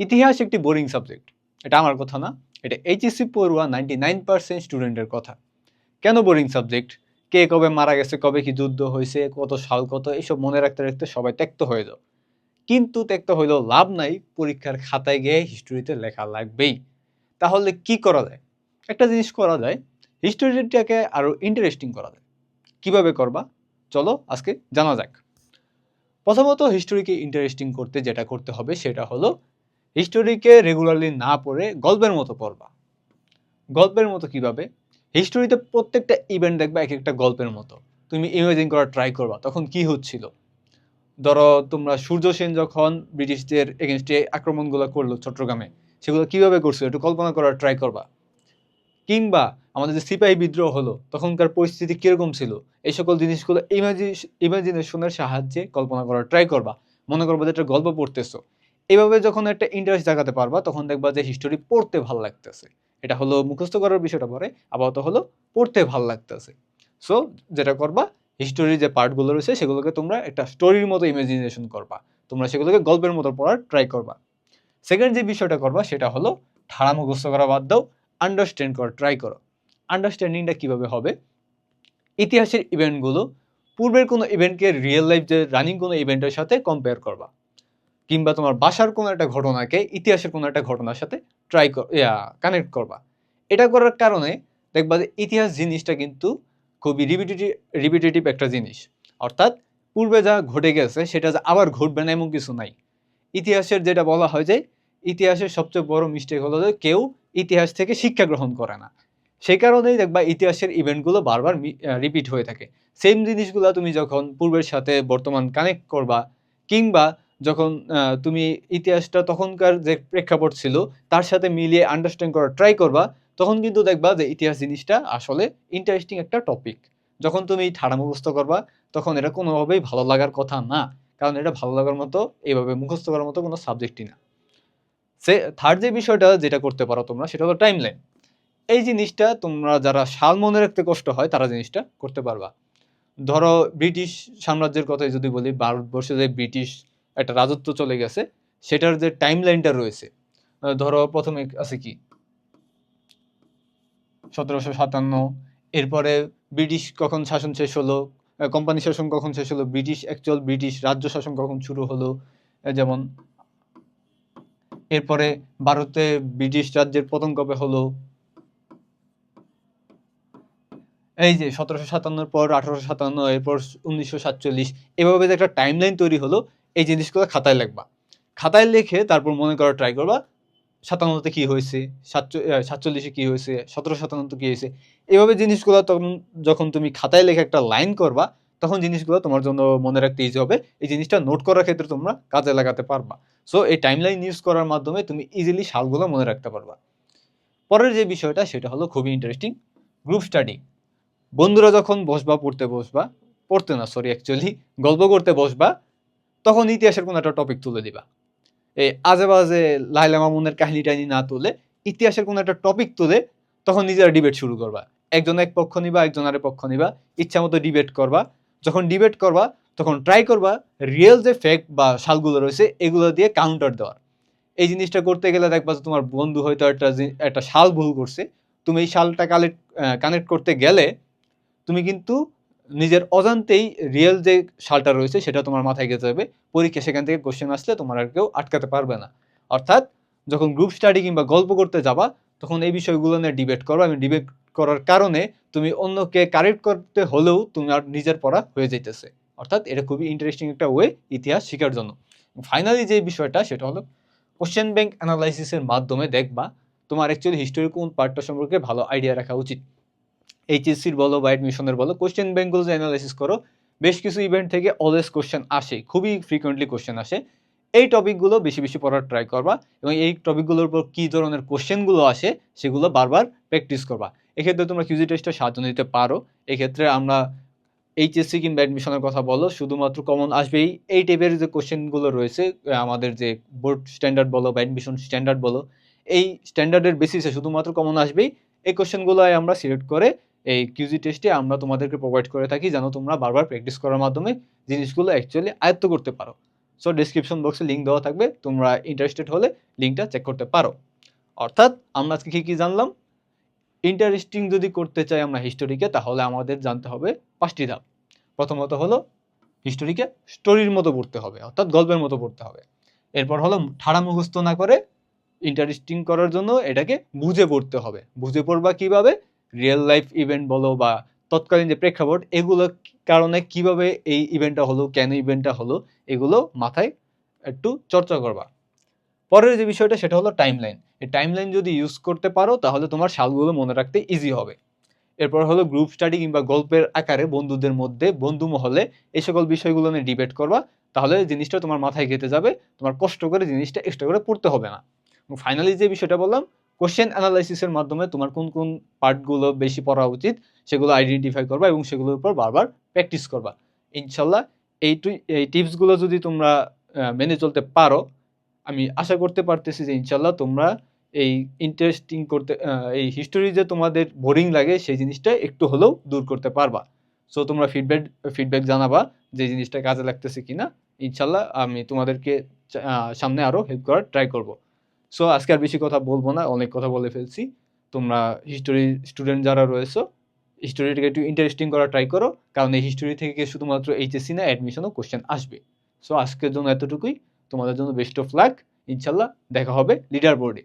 ইতিহাস একটি boring subject এটা আমার কথা না, এটা এইচএসসি পড়ুয়া নাইনটি নাইন পার্সেন্ট স্টুডেন্টের কথা। কেন বোরিং সাবজেক্ট কে কবে মারা গেছে, কবে কি যুদ্ধ হয়েছে, কত সাল, কত, এইসব মনে রাখতে রাখতে সবাই ত্যক্ত হয়ে যাও। কিন্তু ত্যক্ত হইলেও লাভ নাই, পরীক্ষার খাতায় গিয়ে হিস্টোরিতে লেখা লাগবেই। তাহলে কি করা যায়? একটা জিনিস করা যায় হিস্টোরিটাকে আরও ইন্টারেস্টিং করা যায়। কীভাবে করবা? চলো, আজকে জানা যাক। প্রথমত হিস্টোরিকে ইন্টারেস্টিং করতে যেটা করতে হবে, সেটা হলো হিস্টোরিকে রেগুলারলি না পড়ে গল্পের মতো পড়বা। গল্পের মতো কীভাবে? হিস্টোরিতে প্রত্যেকটা ইভেন্ট দেখবা এক একটা গল্পের মতো। তুমি ইমেজিন করার ট্রাই করবা, তখন কি হচ্ছিল? ধরো, তোমরা সূর্য সেন যখন ব্রিটিশদের এগেনস্টে আক্রমণগুলো করল চট্টগ্রামে, সেগুলো কীভাবে করছিল একটু কল্পনা করার ট্রাই করবা। কিংবা আমাদের যে সিপাহী বিদ্রোহ হলো, তখনকার পরিস্থিতি কীরকম ছিল? এই সকল জিনিসগুলো ইমাজিনেশনের সাহায্যে কল্পনা করার ট্রাই করবা। মনে করব যে একটা গল্প পড়তেছো। এইভাবে যখন একটা ইন্টারেস্ট জাগাতে পারবা, তখন দেখবা যে হিস্টোরি পড়তে ভালো লাগতেছে। এটা হলো মুখস্থ করার বিষয়টা পরে, আপাতত হলো পড়তে ভালো লাগতেছে। সো যেটা করবা হিস্টোরির যে পার্টগুলো রয়েছে, সেগুলোকে তোমরা একটা স্টোরির মতো ইমাজিনেশন করবা। তোমরা সেগুলোকে গল্পের মতো পড়ার ট্রাই করবা। সেকেন্ড যে বিষয়টা করবা, সেটা হলো ঠাড়া মুখস্থ করা বাদ দাও আন্ডারস্ট্যান্ড করা ট্রাই করো। আন্ডারস্ট্যান্ডিংটা কীভাবে হবে? ইতিহাসের ইভেন্টগুলো পূর্বের কোনো ইভেন্টকে রিয়েল লাইফ যে রানিং কোনো ইভেন্টের সাথে কম্পেয়ার করবা। কিংবা তোমার বাসার কোনো একটা ঘটনাকে, ইতিহাসের কোনো একটা ঘটনার সাথে ট্রাই কানেক্ট করবা। এটা করার কারণে দেখবা যে ইতিহাস জিনিসটা কিন্তু খুবই রিপিটেটিভ রিপিটেটিভ একটা জিনিস। অর্থাৎ পূর্বে যা ঘটে গেছে, সেটা আবার ঘটবে না এমন কিছু নাই। ইতিহাসের যেটা বলা হয় যে, ইতিহাসের সবচেয়ে বড় মিস্টেক হলো যে কেউ ইতিহাস থেকে শিক্ষা গ্রহণ করে না। সেই কারণেই দেখবা ইতিহাসের ইভেন্টগুলো বারবার রিপিট হয়ে থাকে। সেম জিনিসগুলো তুমি যখন পূর্বের সাথে বর্তমান কানেক্ট করবা, কিংবা যখন তুমি ইতিহাসটা তখনকার যে প্রেক্ষাপট ছিল, তার সাথে মিলিয়ে আন্ডারস্ট্যান্ড করার ট্রাই করবা, তখন কিন্তু দেখবা যে ইতিহাস জিনিসটা আসলে ইন্টারেস্টিং একটা টপিক যখন তুমি ঠাড়া মুখস্থ করবা, তখন এটা কোনোভাবেই ভালো লাগার কথা না, কারণ এটা ভালো লাগার মতো এইভাবে মুখস্থ করার মতো কোনো সাবজেক্টই না। সে থার্ড যে বিষয়টা যেটা করতে পারো তোমরা, সেটা হলো টাইম লাইন এই জিনিসটা তোমরা যারা সাল মনে রাখতে কষ্ট হয়, তারা জিনিসটা করতে পারবা। ধরো ব্রিটিশ সাম্রাজ্যের কথাই যদি বলি, ভারতবর্ষে যে ব্রিটিশ একটা রাজত্ব চলে গেছে, সেটার যে টাইম লাইনটা রয়েছে ধরো প্রথমে আছে কি? সতেরোশো সাতান্ন, এরপরে ব্রিটিশ কখন শাসন শেষ হলো কোম্পানি শাসন কখন শেষ হলো, ব্রিটিশ অ্যাকচুয়াল ব্রিটিশ রাজ্য শাসন কখন শুরু হলো যেমন, এরপরে ভারতে ব্রিটিশ রাজ্যের পতন কবে হলো, এই যে সতেরোশো সাতান্নর পর আঠারোশো সাতান্ন, এরপর উনিশশো সাতচল্লিশ, এভাবে যে একটা টাইম লাইন তৈরি হলো এই জিনিসগুলো খাতায় লিখবা। খাতায় লিখে তারপর মনে করা ট্রাই করবা, সাতান্নতে কি হয়েছে, সাতচ- সাতচল্লিশে কি হয়েছে, সতেরো সাতান্নতে কি হয়েছে, এভাবে জিনিসগুলো তখন যখন তুমি খাতায় লেখে একটা লাইন করবা, তখন জিনিসগুলো তোমার জন্য মনে রাখতে ইজি হবে। এই জিনিসটা নোট করার ক্ষেত্রে তোমরা কাজে লাগাতে পারবা। সো এই টাইম লাইন ইউজ করার মাধ্যমে তুমি ইজিলি সালগুলো মনে রাখতে পারবা। পরের যে বিষয়টা, সেটা হলো খুবই ইন্টারেস্টিং গ্রুপ স্টাডি বন্ধুরা যখন বসবা, পড়তে বসবা, পড়তে না সরি অ্যাকচুয়ালি গল্প করতে বসবা তখন ইতিহাসের কোনো একটা টপিক তুলে দিবা। এই আজে বাজে লাইলা মামুনের কাহিনী টাহিনী না তুলে ইতিহাসের কোনো একটা টপিক তুলে তখন নিজেরা ডিবেট শুরু করবা। একজন এক পক্ষ নিবা, একজন আরেক পক্ষ নিবা, ইচ্ছা মতো ডিবেট করবা। যখন ডিবেট করবা, তখন ট্রাই করবা রিয়েল যে ফ্যাক্ট বা সালগুলো রয়েছে, এগুলো দিয়ে কাউন্টার দেওয়ার। এই জিনিসটা করতে গেলে দেখবা যে তোমার বন্ধু হয়তো একটা একটা শাল ভুল করছে। তুমি এই শালটা কালেক্ট কানেক্ট করতে গেলে তুমি কিন্তু নিজের অজান্তেই রিয়েল যে সালটা রয়েছে সেটা তোমার মাথায় গেতে যাবে। পরীক্ষা সেখান থেকে কোশ্চেন আসলে তোমার আর কেউ আটকাতে পারবে না। অর্থাৎ যখন গ্রুপ স্টাডি কিংবা গল্প করতে যাবা, তখন এই বিষয়গুলো নিয়ে ডিবেট করো আমি ডিবেট করার কারণে তুমি অন্যকে কারেক্ট করতে হলেও তোমার নিজের পড়া হয়ে যাইতেছে। অর্থাৎ এটা খুবই ইন্টারেস্টিং একটা ওয়ে ইতিহাস শেখার জন্য। ফাইনালি যে বিষয়টা, সেটা হলো কোশ্চেন ব্যাংক অ্যানালাইসিসের মাধ্যমে দেখবা তোমার অ্যাকচুয়ালি হিস্টোরি কোন পার্টটা সম্পর্কে ভালো আইডিয়া রাখা উচিত। এইচএসসির বলো বা অ্যাডমিশনের বলো কোশ্চেন ব্যাংকগুলো যে অ্যানালাইসিস করো। বেশ কিছু ইভেন্ট থেকে অলওয়েজ কোশ্চেন আসে, খুবই ফ্রিকোয়েন্টলি কোশ্চেন আসে। এই টপিকগুলো বেশি বেশি পড়ার ট্রাই করবা এবং এই টপিকগুলোর উপর কী ধরনের কোশ্চেনগুলো আসে, সেগুলো বারবার প্র্যাকটিস করবা। এক্ষেত্রে তোমরা কিউজি টেস্টে সাহায্য নিতে পারো। এক্ষেত্রে আমরা এইচএসসি কিংবা অ্যাডমিশনের কথা বলো, শুধুমাত্র কমন আসবেই। এই টাইপের যে কোশ্চেনগুলো রয়েছে আমাদের যে বোর্ড স্ট্যান্ডার্ড বলো বা অ্যাডমিশন স্ট্যান্ডার্ড বলো, এই স্ট্যান্ডার্ডের বেসিসে শুধুমাত্র কমন আসবেই। এই কোশ্চেনগুলো আমরা সিলেক্ট করে এই কিউজি টেস্টে আমরা তোমাদেরকে প্রোভাইড করে থাকি যেন তোমরা বারবার প্র্যাকটিস করার মাধ্যমে জিনিসগুলো অ্যাকচুয়ালি আয়ত্ত করতে পারো। সো ডিসক্রিপশন বক্সে লিঙ্ক দেওয়া থাকবে, তোমরা ইন্টারেস্টেড হলে লিঙ্কটা চেক করতে পারো। অর্থাৎ, আমরা আজকে কী কী জানলাম? ইন্টারেস্টিং যদি করতে চাই আমরা হিস্টোরিকে তাহলে আমাদের জানতে হবে পাঁচটি ধাপ। প্রথমত হলো হিস্টোরিকে স্টোরির মতো পড়তে হবে, অর্থাৎ গল্পের মতো পড়তে হবে। এরপর হলো, ঠাড়া মুখস্থ না করে ইন্টারেস্টিং করার জন্য এটাকে বুঝে পড়তে হবে। বুঝে পড়বা কীভাবে? রিয়েল লাইফ ইভেন্ট বলো বা তৎকালীন যে প্রেক্ষাপট, এগুলো কারণে কীভাবে এই ইভেন্টটা হলো, কেন ইভেন্টটা হলো, এগুলো মাথায় একটু চর্চা করবা। পরের যে বিষয়টা, সেটা হলো টাইমলাইন এই টাইমলাইন যদি ইউজ করতে পারো, তাহলে তোমার সালগুলো মনে রাখতে ইজি হবে। এরপর হলো গ্রুপ স্টাডি কিংবা গল্পের আকারে বন্ধুদের মধ্যে বন্ধু মহলে এই সকল বিষয়গুলো নিয়ে ডিবেট করবা, তাহলে জিনিসটা তোমার মাথায় গেতে যাবে, তোমার কষ্ট করে জিনিসটা এক্সট্রা করে পড়তে হবে না। ফাইনালি যে বিষয়টা বললাম কোশ্চেন অ্যানালাইসিসের মাধ্যমে তোমার কোন কোন পার্টগুলো বেশি পড়া উচিত, সেগুলো আইডেন্টিফাই করবা এবং সেগুলোর উপর বারবার প্র্যাকটিস করবা। ইনশাল্লাহ এই এই টিপসগুলো যদি তোমরা মেনে চলতে পারো, আমি আশা করতে পারতেছি যে ইনশাল্লাহ তোমরা এই ইন্টারেস্টিং করতে এই হিস্টোরি যে তোমাদের বোরিং লাগে সেই জিনিসটা একটু হলেও দূর করতে পারবা। সো তোমরা ফিডব্যাক ফিডব্যাক জানাবা যে জিনিসটা কাজে লাগতেছে কিনা। ইনশাল্লাহ আমি তোমাদেরকে সামনে আরও হেল্প করার ট্রাই করব। সো আজকে আর বেশি কথা বলব না, অনেক কথা বলে ফেলছি। তোমরা হিস্টোরি স্টুডেন্ট যারা রয়েছো হিস্টোরিটাকে একটু ইন্টারেস্টিং করা ট্রাই করো, কারণ এই হিস্টোরি থেকে শুধুমাত্র এইচএসসি না অ্যাডমিশনও কোশ্চেন আসবে। সো আজকের জন্য এতটুকুই। তোমাদের জন্য বেস্ট অফ লাক ইনশাল্লাহ দেখা হবে লিডার বোর্ডে